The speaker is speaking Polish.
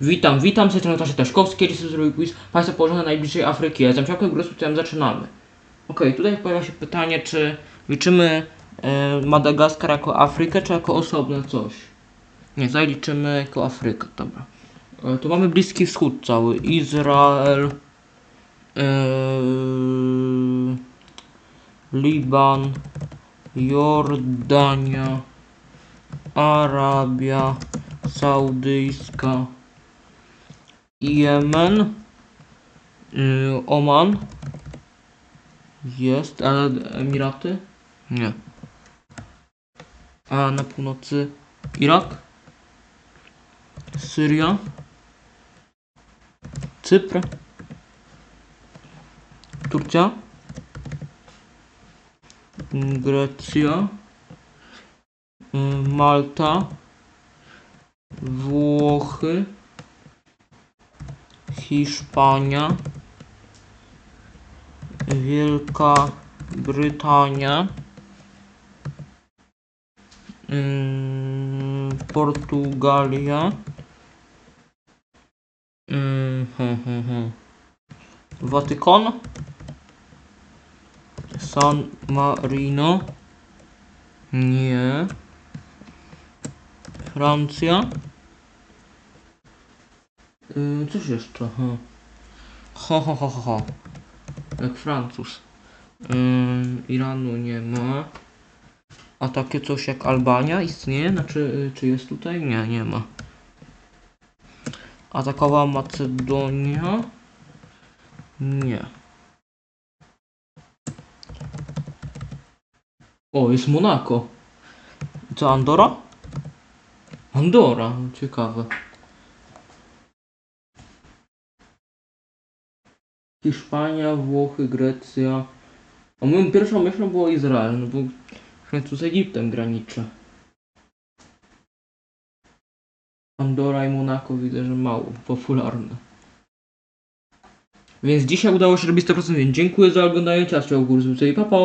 Witam, witam, z tej strony Tomasz Taszkowski, dzisiaj zrobił quiz państwa położone najbliżej Afryki. Ja Zamciałkę górę z zaczynamy. Okej, tutaj pojawia się pytanie, czy liczymy e, Madagaskar jako Afrykę, czy jako osobne coś? Nie, tutaj liczymy jako Afrykę, dobra. E, tu mamy Bliski Wschód cały, Izrael, e, Liban, Jordania, Arabia Saudyjska, Jemen, y, Oman, jest, ale Emiraty? Nie. A na północy Irak, Syria, Cypr, Turcja, Grecja, y, Malta, Włochy, Hiszpania, Wielka Brytania, ym, Portugalia, ym, hm, hm, hm. Watykan, San Marino, nie, Francja, Yy, cóż jeszcze? Ho, ho, ho, ho, ho. Jak Francuz. Yy, Iranu nie ma. A takie coś jak Albania istnieje? Znaczy, yy, czy jest tutaj? Nie, nie ma. A takowa Macedonia? Nie. O, jest Monako. Co, Andora? Andora, ciekawe. Hiszpania, Włochy, Grecja. A moją pierwszą myślą było Izrael, no bo tu z Egiptem graniczy. Andora i Monako widzę, że mało popularne. Więc dzisiaj udało się robić 100%, więc dziękuję za oglądanie, czas się ogór i pa pa!